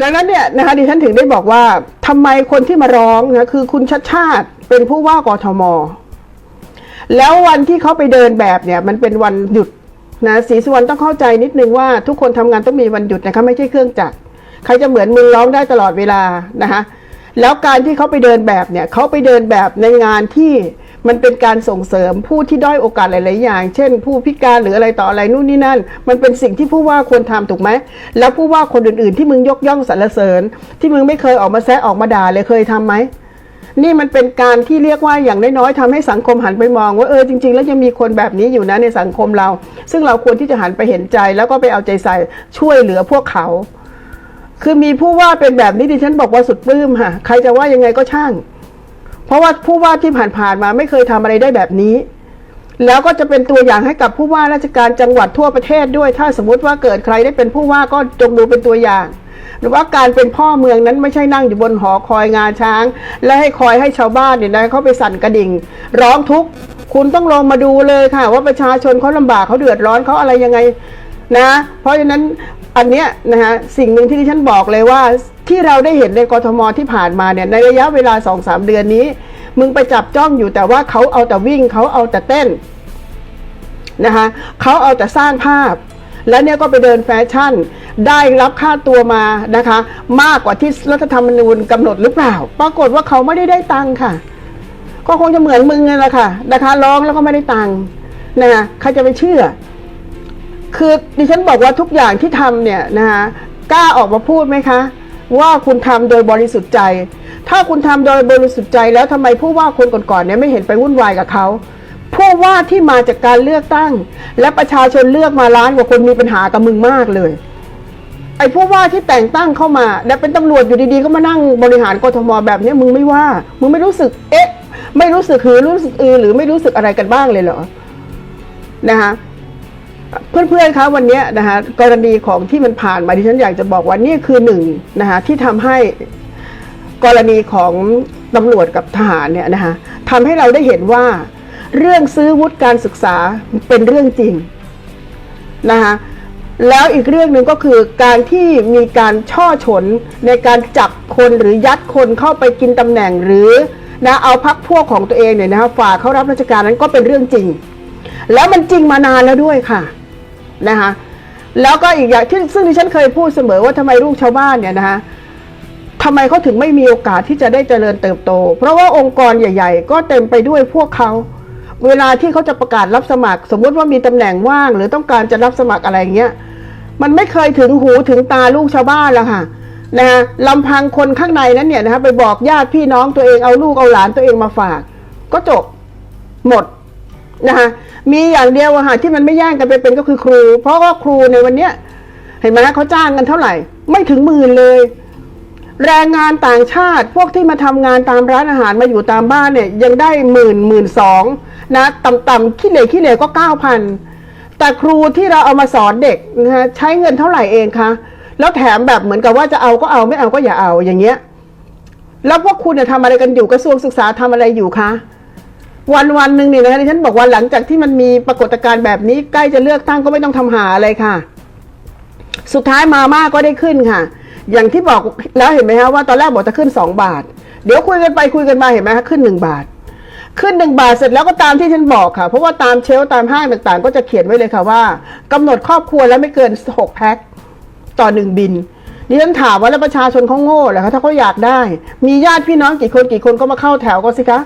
ดังนั้นเนี่ยนะคะดิฉันถึงได้บอกว่าทำไมคนที่มาร้องนะคือคุณชัดชาติเป็นผู้ว่ากทม แล้ววันที่เขาไปเดินแบบเนี่ย มันเป็นวันหยุดนะศรีสุวรรณต้องเข้าใจนิดนึงว่าทุกคนทำงานต้องมีวันหยุดนะคะไม่ใช่เครื่องจักรใครจะเหมือนมึงร้องได้ตลอดเวลานะคะแล้วการที่เขาไปเดินแบบเนี่ยเขาไปเดินแบบในงานที่ มันเป็นการส่งเสริมผู้ที่ด้อยโอกาสหลาย ๆ อย่าง เช่น ผู้พิการหรืออะไรต่ออะไรนู่นนี่นั่น มันเป็นสิ่งที่ผู้ว่าควรทำถูกไหม แล้วผู้ว่าคนอื่น ๆ ที่มึงยกย่องสรรเสริญ ที่มึงไม่เคยออกมาแซะออกมาด่าเลยเคยทำไหมนี่มันเป็นการที่เรียกว่าอย่างน้อยๆทำให้สังคมหันไปมองว่าเออจริง ๆ แล้วยังมีคนแบบนี้อยู่นะในสังคมเรา ซึ่งเราควรที่จะหันไปเห็นใจ แล้วก็ไปเอาใจใส่ช่วยเหลือพวกเขา คือมีผู้ว่าเป็นแบบนี้ดิฉันบอกว่าสุดปลื้มค่ะ ใครจะว่ายังไงก็ช่าง เพราะว่าผู้ว่าที่ผ่านๆมาไม่เคยทำอะไรได้แบบนี้ แล้วก็จะเป็นตัวอย่างให้กับผู้ว่าราชการจังหวัดทั่วประเทศด้วย ถ้าสมมติว่าเกิดใครได้เป็นผู้ว่าก็จงดูเป็นตัวอย่าง หรือว่าการเป็นพ่อเมืองนั้นไม่ใช่นั่งอยู่บนหอคอยงาช้าง และให้คอยให้ชาวบ้านเนี่ยนะเขาไปสั่นกระดิ่ง ร้องทุกข์คุณต้องลงมาดูเลยค่ะ ว่าประชาชนเขาลำบากเขาเดือดร้อนเขาอะไรยังไงนะ เพราะฉะนั้น อันเนี้ยนะฮะสิ่งหนึ่งที่ดิฉันบอกเลยว่าที่เราได้เห็นในกทมที่ผ่านมาเนี่ยในระยะเวลาสองสามเดือนนี้ มึงไปจับจ้องอยู่แต่ว่าเขาเอาแต่วิ่งเขาเอาแต่เต้นนะคะเขาเอาแต่สร้างภาพ แล้วเนี่ยก็ไปเดินแฟชั่น ได้รับค่าตัวมานะคะ มากกว่าที่รัฐธรรมนูญกำหนดหรือเปล่า ปรากฏว่าเขาไม่ได้ได้ตังค์ค่ะ ก็คงจะเหมือนมึงนั่นแหละค่ะนะคะร้องแล้วก็ไม่ได้ตังค์นะคะใครจะไปเชื่อ คือดิฉันบอกว่าทุกอย่างที่ทำเนี่ยนะคะกล้าออกมาพูดไหมคะ ว่าคุณทำโดยบริสุทธิ์ใจ ถ้าคุณทำโดยบริสุทธิ์ใจแล้วทำไมผู้ว่าคนก่อนๆเนี่ยไม่เห็นไปวุ่นวายกับเขาผู้ว่าที่มาจากการเลือกตั้ง และประชาชนเลือกมาล้านกว่าคนมีปัญหากับมึงมากเลย ไอ้ผู้ว่าที่แต่งตั้งเข้ามา และเป็นตำรวจอยู่ดีๆก็มานั่งบริหารกทมแบบนี้มึงไม่ว่า มึงไม่รู้สึกเอ๊ะ ไม่รู้สึกหือรู้สึกอือหรือไม่รู้สึกอะไรกันบ้างเลยเหรอนะคะ เพื่อนๆคะวันนี้นะคะกรณีของที่มันผ่านมาที่ฉันอยากจะบอกว่านี่คือหนึ่งนะคะที่ทำให้กรณีของตำรวจกับทหารเนี่ยนะคะทำให้เราได้เห็นว่า เรื่องซื้อวุฒิการศึกษาเป็นเรื่องจริงนะคะแล้วอีกเรื่องหนึ่งก็คือการที่มีการช่อฉนในการจับคนหรือยัดคนเข้าไปกินตำแหน่งหรือนะเอาพักพวกของตัวเองเนี่ยนะคะฝากเข้ารับราชการนั้นก็เป็นเรื่องจริง แล้วมันจริงมานานแล้วด้วยค่ะ นะคะแล้วก็อีกอย่างที่ซึ่งที่ฉันเคยพูดเสมอว่าทำไมลูกชาวบ้านเนี่ยนะคะทำไมเขาถึงไม่มีโอกาสที่จะได้เจริญเติบโต เพราะว่าองค์กรใหญ่ ๆ ก็เต็มไปด้วยพวกเขาเวลาที่เขาจะประกาศรับสมัคร สมมุติว่ามีตำแหน่งว่าง หรือต้องการจะรับสมัครอะไรเงี้ยมันไม่เคยถึงหูถึงตาลูกชาวบ้านแล้วค่ะนะคะลำพังคนข้างในนั้นเนี่ยนะคะไปบอกญาติพี่น้องตัวเองเอาลูกเอาหลานตัวเองมาฝาก ก็จบหมด นะคะมีอย่างเดียวอะค่ะที่มันไม่แย่งกันไปเป็นก็คือครู เพราะว่าครูในวันเนี้ยเห็นไหมเขาจ้างกันเท่าไหร่ ไม่ถึงหมื่นเลย แรงงานต่างชาติพวกที่มาทำงานตามร้านอาหารมาอยู่ตามบ้านเนี่ย ยังได้หมื่นหมื่นสองนะต่ำๆขี้เหร่ขี้เหร่ก็เก้าพันแต่ครูที่เราเอามาสอนเด็กนะคะใช้เงินเท่าไหร่เองคะแล้วแถมแบบเหมือนกับว่าจะเอาก็เอาไม่เอาก็อย่าเอาอย่างเงี้ย แล้วพวกคุณเนี่ยทำอะไรกันอยู่กระทรวงศึกษาทำอะไรอยู่คะ วันวันหนึ่งเนี่ยนะคะที่ฉันบอกว่าหลังจากที่มันมีปรากฏการณ์แบบนี้ใกล้จะเลือกตั้งก็ไม่ต้องทำหาอะไรค่ะ สุดท้ายมาม่าก็ได้ขึ้นค่ะ อย่างที่บอกแล้วเห็นไหมฮะว่าตอนแรกบอกจะขึ้นสองบาท เดี๋ยวคุยกันไปคุยกันมาเห็นไหมฮะขึ้นหนึ่งบาท ขึ้นหนึ่งบาทเสร็จแล้วก็ตามที่ฉันบอกค่ะ เพราะว่าตามเชล์ตามห้างต่างๆ ก็จะเขียนไว้เลยค่ะว่ากำหนดครอบครัวแล้วไม่เกินหกแพ็คต่อหนึ่งบินดิฉันถามว่าแล้วประชาชนเขาโง่เหรอคะถ้าเขาอยากได้ มีญาติพี่น้องกี่คนกี่คนก็มาเข้าแถวก็สิคะ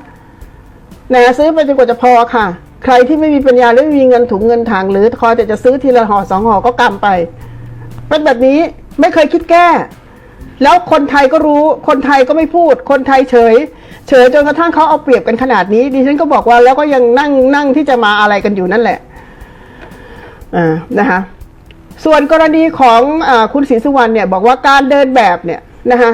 นะซื้อไปจนกว่าจะพอค่ะ ใครที่ไม่มีปัญญาหรือไม่มีเงินถุงเงินถังหรือคอยแต่จะซื้อทีละห่อสองห่อก็กำไปเป็นแบบนี้ไม่เคยคิดแก้ แล้วคนไทยก็รู้คนไทยก็ไม่พูด คนไทยเฉย เฉยจนกระทั่งเขาเอาเปรียบกันขนาดนี้ ดิฉันก็บอกว่าแล้วก็ยังนั่งนั่งที่จะมาอะไรกันอยู่นั่นแหละอ่านะคะส่วนกรณีของอคุณศรีสุวรรณเนี่ยบอกว่าการเดินแบบเนี่ยนะคะ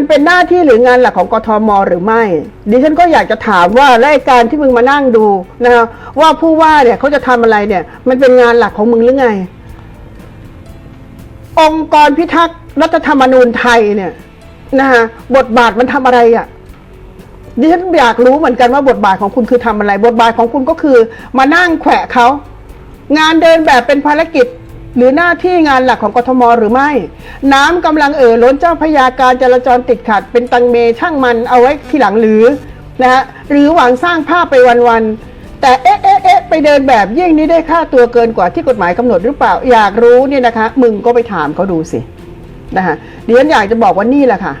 มันเป็นหน้าที่หรืองานหลักของกทมหรือไม่ ดิฉันก็อยากจะถามว่าและไอ้การที่มึงมานั่งดูนะคะว่าผู้ว่าเนี่ยเขาจะทำอะไรเนี่ย มันเป็นงานหลักของมึงหรือไง องค์กรพิทักษ์รัฐธรรมนูญไทยเนี่ยนะคะบทบาทมันทำอะไรอะ่ะดิฉันอยากรู้เหมือนกันว่าบทบาทของคุณคือทำอะไร บทบาทของคุณก็คือ มานั่งแขวะเขางานเดินแบบเป็นภารกิจ หรือหน้าที่งานหลักของกทมหรือไม่ น้ำกำลังเอ่อล้นเจ้าพยาการจราจรติดขัด เป็นตังเมช่างมันเอาไว้ทีหลังหรือนะฮะหรือหวังสร้างภาพไปวันๆแต่เอ๊ะเอ๊ะเอ๊ะไปเดินแบบยิ่งนี้ได้ค่าตัวเกินกว่าที่กฎหมายกำหนดหรือเปล่าอยากรู้เนี่ยนะคะ มึงก็ไปถามเขาดูสินะคะดิฉันอยากจะบอกว่านี่แหละค่ะ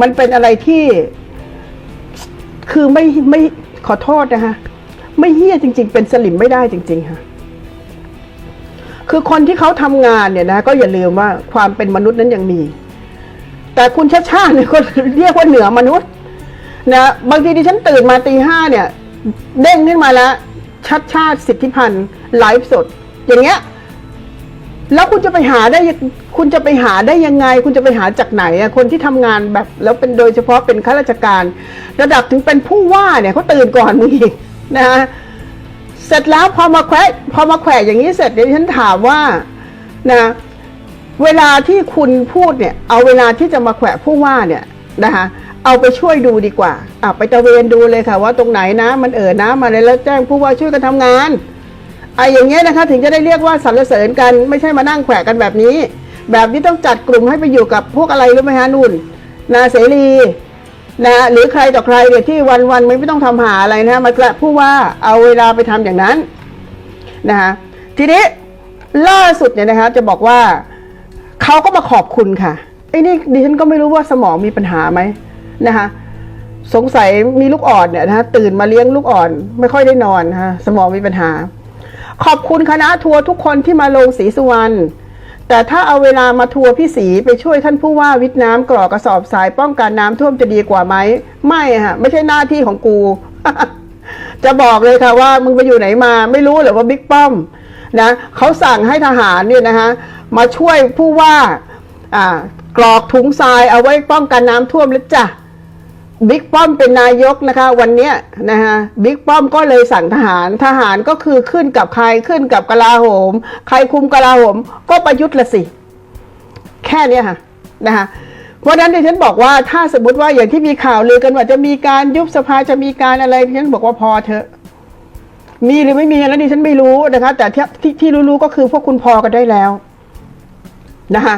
มันเป็นอะไรที่คือไม่ไม่ขอโทษนะคะไม่เฮี้ยจริง ๆ เป็นสลิมไม่ได้จริง ๆค่ะ คือคนที่เขาทำงานเนี่ยนะก็อย่าลืมว่าความเป็นมนุษย์นั้นยังมี แต่คุณชาชาเนี่ยก็เรียกว่าเหนือมนุษย์นะบางทีดิฉันตื่นมาตีห้าเนี่ย เด้งขึ้นมาแล้วชัดชาติสิทธิพันธ์ไลฟ์สด อย่างเงี้ยแล้วคุณจะไปหาได้คุณจะไปหาได้ยังไง คุณจะไปหาจากไหนอะคนที่ทำงานแบบ แล้วเป็นโดยเฉพาะเป็นข้าราชการ ระดับถึงเป็นผู้ว่าเนี่ยเขาตื่นก่อนมึงอีกนะฮะ เสร็จแล้วพอมาแควะพอมาแขวะอย่างนี้เสร็จเดี๋ยวฉันถามว่านะเวลาที่คุณพูดเนี่ย เอาเวลาที่จะมาแขวะผู้ว่าเนี่ยนะคะเอาไปช่วยดูดีกว่าอะไปตะเวนดูเลยค่ะ ว่าตรงไหนนะมันเอ่อน้ำมาเลยแล้วแจ้งผู้ว่าช่วยกันทำงานไอ้อย่างเงี้ยนะคะ ถึงจะได้เรียกว่าสรรเสริญกันไม่ใช่มานั่งแขวะกันแบบนี้ แบบนี้ต้องจัดกลุ่มให้ไปอยู่กับพวกอะไรรู้ไหมฮะนุ่น นาเสรี นะหรือใครต่อใครเนี่ยที่วันวันไม่ต้องทำหาอะไรนะมากละผู้ว่าเอาเวลาไปทำอย่างนั้นนะคะทีนี้ล่าสุดเนี่ยนะคะจะบอกว่าเขาก็มาขอบคุณค่ะไอ้นี่ดิฉันก็ไม่รู้ว่าสมองมีปัญหาไหมนะคะสงสัยมีลูกอ่อนเนี่ยนะคะตื่นมาเลี้ยงลูกอ่อน ไม่ค่อยได้นอนนะคะสมองมีปัญหา ขอบคุณคณะทัวร์ทุกคนที่มาลงศรีสุวรรณ แต่ถ้าเอาเวลามาทัวร์พี่ศรีไปช่วยท่านผู้ว่าวิทย์น้ำกรอกกระสอบทรายป้องกันน้ำท่วมจะดีกว่าไหมไม่ฮะไม่ใช่หน้าที่ของกู จะบอกเลยค่ะว่ามึงไปอยู่ไหนมาไม่รู้เหรือว่าบิ๊กป้อมนะเขาสั่งให้ทหารเนี่ยนะคะมาช่วยผู้ว่าอ่ากรอกถุงทรายเอาไว้ป้องกันน้ำท่วมแล้วจ้ะ บิ๊กป้อมเป็นนายกนะคะ วันเนี้ยนะฮะบิ๊กป้อมก็เลยสั่งทหารทหารก็คือขึ้นกับใครขึ้นกับกลาโหม ใครคุมกลาโหม ก็ประยุทธ์ละสิ แค่นี้ค่ะนะคะเพราะนั้นดิฉันบอกว่าถ้าสมมติว่าอย่างที่มีข่าวลือกันว่าจะมีการยุบสภาจะมีการอะไรดิฉันบอกว่าพอเถอะ มีหรือไม่มีแล้วดิฉันไม่รู้นะคะ แต่ที่ที่ที่รู้ๆก็คือพวกคุณพอกันได้แล้วนะคะ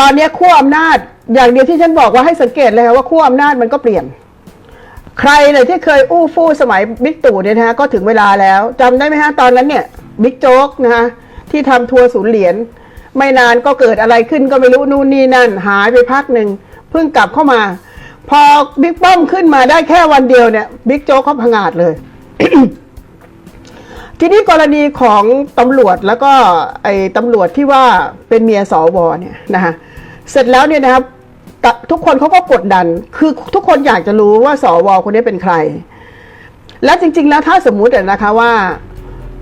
ตอนนี้ขั้วอำนาจอย่างเดียวที่ฉันบอกว่าให้สังเกตเลยค่ะว่าขั้วอำนาจมันก็เปลี่ยน ใครเลยที่เคยอู้ฟู่สมัยบิ๊กตู่เนี่ยนะฮะก็ถึงเวลาแล้วจำได้ไหมฮะตอนนั้นเนี่ยบิ๊กโจ๊กนะฮะที่ทำทัวร์ศูนย์เหรียญไม่นานก็เกิดอะไรขึ้นก็ไม่รู้นู่นนี่นั่น หายไปพักหนึ่งเพิ่งกลับเข้ามา พอบิ๊กป้อมขึ้นมาได้แค่วันเดียวเนี่ยบิ๊กโจ๊กเขาพังอาดเลย ทีนี้กรณีของตำรวจแล้วก็ไอ้ตำรวจที่ว่าเป็นเมียสวเนี่ยนะคะ เสร็จแล้วเนี่ยนะครับทุกคนเขาก็กดดัน คือทุกคนอยากจะรู้ว่าสวคนนี้เป็นใคร และจริง ๆ แล้วถ้าสมมุติอะนะคะว่า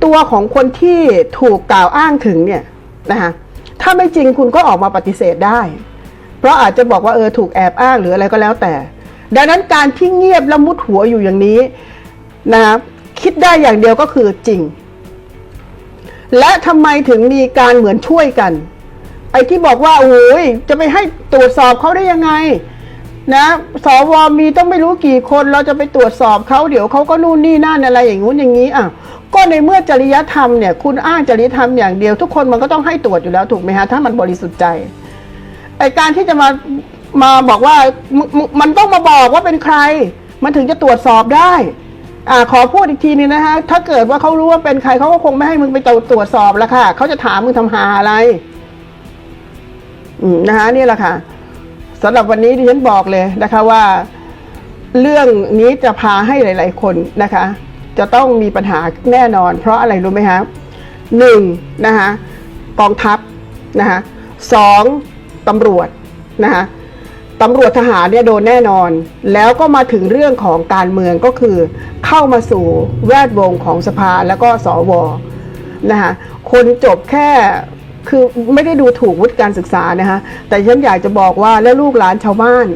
ตัวของคนที่ถูกกล่าวอ้างถึงเนี่ยนะคะถ้าไม่จริงคุณก็ออกมาปฏิเสธได้ เพราะอาจจะบอกว่าเออถูกแอบอ้างหรืออะไรก็แล้วแต่ ดังนั้นการที่เงียบและมุดหัวอยู่อย่างนี้นะคิดได้อย่างเดียวก็คือจริง และทำไมถึงมีการเหมือนช่วยกัน ไอ้ที่บอกว่าโอ้ยจะไปให้ตรวจสอบเขาได้ยังไง นะสวมีต้องไม่รู้กี่คนเราจะไปตรวจสอบเขาเดี๋ยวเขาก็นู่นนี่นั่นอะไรอย่างงู้นอย่างนี้อะก็ในเมื่อจริยธรรมเนี่ยคุณอ้างจริยธรรมอย่างเดียว ทุกคนมันก็ต้องให้ตรวจอยู่แล้วถูกไหมฮะถ้ามันบริสุทธิ์ใจไอการที่จะมามาบอกว่าม,ม,มันต้องมาบอกว่าเป็นใคร มันถึงจะตรวจสอบได้อ่าขอพูดอีกทีนึงนะฮะถ้าเกิดว่าเขารู้ว่าเป็นใครเขาก็คงไม่ให้มึงไปตรวจสอบแล้วค่ะเขาจะถามมึงทำหาอะไร นะคะนี่แหละค่ะสำหรับวันนี้ดิฉันบอกเลยนะคะว่า เรื่องนี้จะพาให้หลาย ๆ คนนะคะ จะต้องมีปัญหาแน่นอน เพราะอะไรรู้ไหมคะหนึ่งนะคะกองทัพนะคะสองตำรวจนะคะตำรวจทหารเนี่ยโดนแน่นอน แล้วก็มาถึงเรื่องของการเมืองก็คือ เข้ามาสู่แวดวงของสภาแล้วก็สวนะคะคนจบแค่ คือไม่ได้ดูถูกวุฒิการศึกษานะคะแต่ฉันอยากจะบอกว่าแล้วลูกหลานชาวบ้าน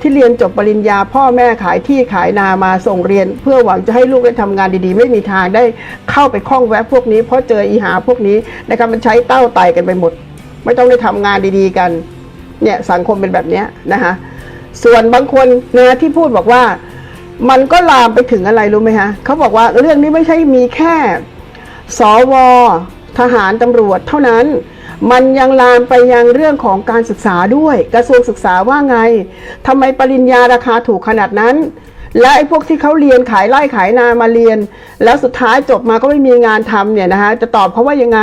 ที่เรียนจบปริญญา พ่อแม่ขายที่ขายนามาส่งเรียน เพื่อหวังจะให้ลูกได้ทำงานดีๆ ไม่มีทางได้เข้าไปคล้องแวะพวกนี้ เพราะเจออีหาพวกนี้นะครับมันใช้เต้าไต่กันไปหมด ไม่ต้องได้ทำงานดีๆกันเนี่ยสังคมเป็นแบบนี้นะคะส่วนบางคนนะที่พูดบอกว่ามันก็ลามไปถึงอะไรรู้ไหมฮะเขาบอกว่าเรื่องนี้ไม่ใช่มีแค่สวทหารตำรวจเท่านั้น มันยังลามไปยังเรื่องของการศึกษาด้วย กระทรวงศึกษาว่าไงทำไมปริญญาราคาถูกขนาดนั้น และไอ้พวกที่เขาเรียนขายไร่ขายนามาเรียน แล้วสุดท้ายจบมาก็ไม่มีงานทำเนี่ยนะคะจะตอบเขาว่ายังไง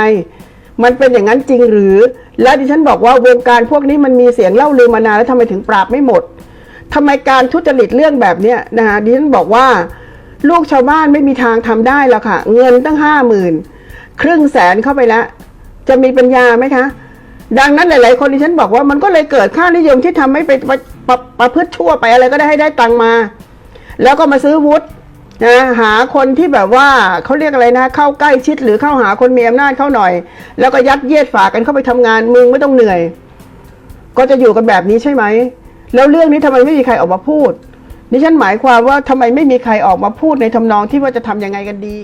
มันเป็นอย่างนั้นจริงหรือ และดิฉันบอกว่าวงการพวกนี้มันมีเสียงเล่าลือมานานแล้วทำไมถึงปราบไม่หมดทำไมการทุจริตเรื่องแบบนี้นะคะดิฉันบอกว่า ลูกชาวบ้านไม่มีทางทำได้แล้วค่ะ เงินตั้งห้าหมื่นครึ่งแสนเข้าไปแล้ว จะมีปัญญาไหมคะ ดังนั้นหลาย ๆ คนที่ฉันบอกว่ามันก็เลยเกิดค่านิยมที่ทำให้ไปประประประพฤติชั่วไปอะไรก็ได้ให้ได้ตังมา แล้วก็มาซื้อวุฒินะหาคนที่แบบว่าเขาเรียกอะไรนะ เข้าใกล้ชิดหรือเข้าหาคนมีอำนาจเข้าหน่อย แล้วก็ยัดเยียดฝากกันเข้าไปทำงานมึงไม่ต้องเหนื่อย ก็จะอยู่กันแบบนี้ใช่ไหมแล้วเรื่องนี้ทำไมไม่มีใครออกมาพูดดิฉันหมายความว่าทำไมไม่มีใครออกมาพูดในทำนองที่ว่าจะทำยังไงกันดี